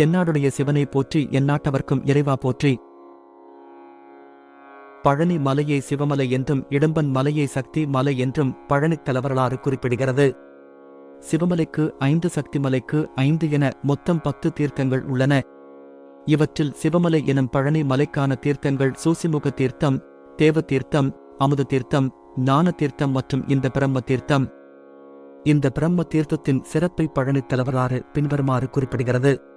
தென்னாடுடைய சிவனை போற்றி எந்நாட்டவர்க்கும் இறைவா போற்றி. பழனி மலையை சிவமலை என்றும் இடம்பன் மலையை சக்தி மலை என்றும் பழனித் தலைவரலாறு குறிப்பிடுகிறது. சிவமலைக்கு ஐந்து சக்தி மலைக்கு ஐந்து என மொத்தம் பத்து தீர்த்தங்கள் உள்ளன. இவற்றில் சிவமலை எனும் பழனி மலைக்கான தீர்த்தங்கள் சூசிமுக தீர்த்தம் தேவ தீர்த்தம் அமுத தீர்த்தம் ஞான தீர்த்தம் மற்றும் இந்த பிரம்ம தீர்த்தம். இந்த பிரம்ம தீர்த்தத்தின் சிறப்பை பழனித் தலைவராறு பின்வருமாறு குறிப்பிடுகிறது.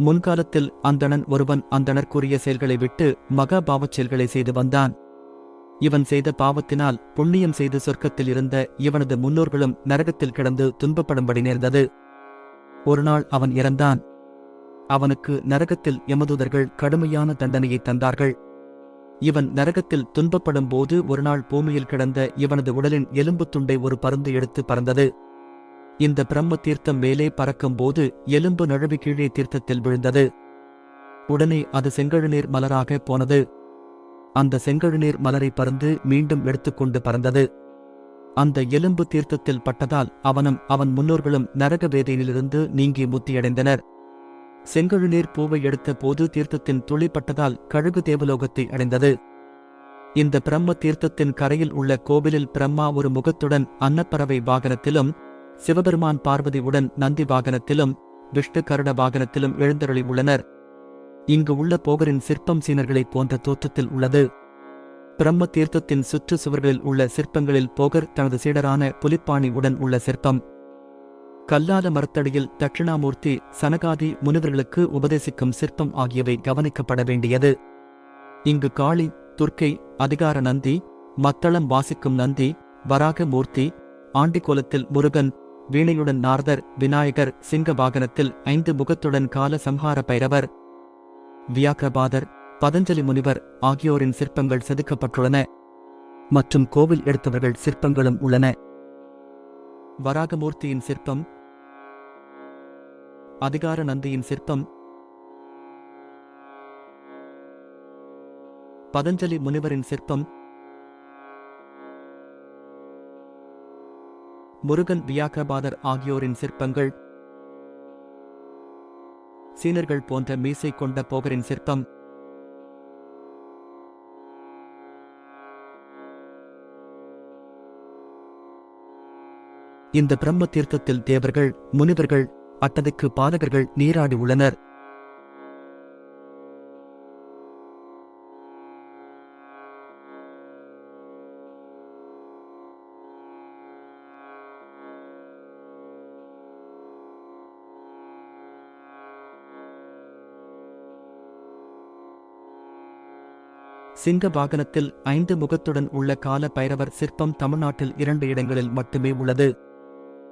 முன்காலத்தில் அந்தணன் ஒருவன் அந்தணர்க்குரிய செயல்களை விட்டு மகா பாவச் செயல்களை செய்து வந்தான். இவன் செய்த பாவத்தினால் புண்ணியம் செய்து சொர்க்கத்தில் இருந்த இவனது முன்னோர்களும் நரகத்தில் கிடந்து துன்பப்படும்படி நேர்ந்தது. ஒருநாள் அவன் இறந்தான். அவனுக்கு நரகத்தில் யமதூதர்கள் கடுமையான தண்டனையை தந்தார்கள். இவன் நரகத்தில் துன்பப்படும் போது ஒருநாள் பூமியில் கிடந்த இவனது உடலின் எலும்புத் துண்டை ஒரு பருந்து எடுத்து பறந்தது. இந்த பிரம்ம தீர்த்தம் மேலே பறக்கும்போது எலும்பு நழுவி கீழே தீர்த்தத்தில் விழுந்தது. உடனே அது செங்கழுநீர் மலராக போனது. அந்த செங்கழுநீர் மலரை பறந்து மீண்டும் எடுத்துக்கொண்டு பறந்தது. அந்த எலும்பு தீர்த்தத்தில் பட்டதால் அவனும் அவன் முன்னோர்களும் நரக வேதையிலிருந்து நீங்கி முத்தியடைந்தனர். செங்கழுநீர் பூவை எடுத்த போது தீர்த்தத்தின் துளி பட்டதால் கழுகு தேவலோகத்தை அடைந்தது. இந்த பிரம்ம தீர்த்தத்தின் கரையில் உள்ள கோவிலில் பிரம்மா ஒரு முகத்துடன் அன்னப்பறவை வாகனத்திலும் சிவபெருமான் பார்வதியுடன் நந்தி வாகனத்திலும் விஷ்ணு கருட வாகனத்திலும் எழுந்தருளி உள்ளனர். இங்கு உள்ள போகரின் சிற்பம் சீனர்களைப் போன்ற தோற்றத்தில் உள்ளது. பிரம்ம தீர்த்தத்தின் சுற்று சுவர்களில் உள்ள சிற்பங்களில் போகர் தனது சீடரான புலிப்பாணி உடன் உள்ள சிற்பம். கல்லாத மரத்தடியில் தட்சிணாமூர்த்தி சனகாதி முனிவர்களுக்கு உபதேசிக்கும் சிற்பம் ஆகியவை கவனிக்கப்பட வேண்டியது. இங்கு காளி துர்க்கை அதிகார நந்தி மத்தளம் வாசிக்கும் நந்தி வராக மூர்த்தி ஆண்டிக்கோலத்தில் முருகன் வீணையுடன் நார்தர் விநாயகர் சிங்க வாகனத்தில் ஐந்து முகத்துடன் கால சம்ஹார பைரவர் வியாக்கிரபாதர் பதஞ்சலி முனிவர் ஆகியோரின் சிற்பங்கள் செதுக்கப்பட்டுள்ளன. மற்றும் கோவில் எடுத்தவர்கள் சிற்பங்களும் உள்ளன. வராகமூர்த்தியின் சிற்பம் அதிகார நந்தியின் சிற்பம் பதஞ்சலி முனிவரின் சிற்பம் முருகன் வியாகபாதர் ஆகியோரின் சிற்பங்கள். சீனர்கள் போன்ற மீசை கொண்ட போகரின் சிற்பம். இந்த பிரம்ம தீர்த்தத்தில் தேவர்கள் முனிவர்கள் அட்டதுக்கு பாதகர்கள் நீராடி உள்ளனர். சிங்க வாகனத்தில் ஐந்து முகத்துடன் உள்ள கால பைரவர் சிற்பம் தமிழ்நாட்டில் இரண்டு இடங்களில் மட்டுமே உள்ளது.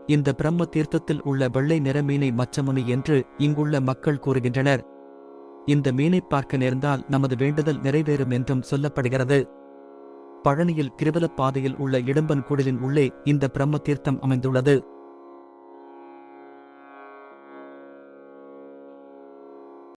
இந்த பிரம்ம தீர்த்தத்தில் உள்ள வெள்ளை நிற மீனை மச்சமுனி என்று இங்குள்ள மக்கள் கூறுகின்றனர். இந்த மீனை பார்க்க நேர்ந்தால் நமது வேண்டுதல் நிறைவேறும் என்றும் சொல்லப்படுகிறது. பழனியில் கிருவலப் பாதையில் உள்ள இடும்பன் குடிலின் உள்ளே இந்த பிரம்ம தீர்த்தம் அமைந்துள்ளது.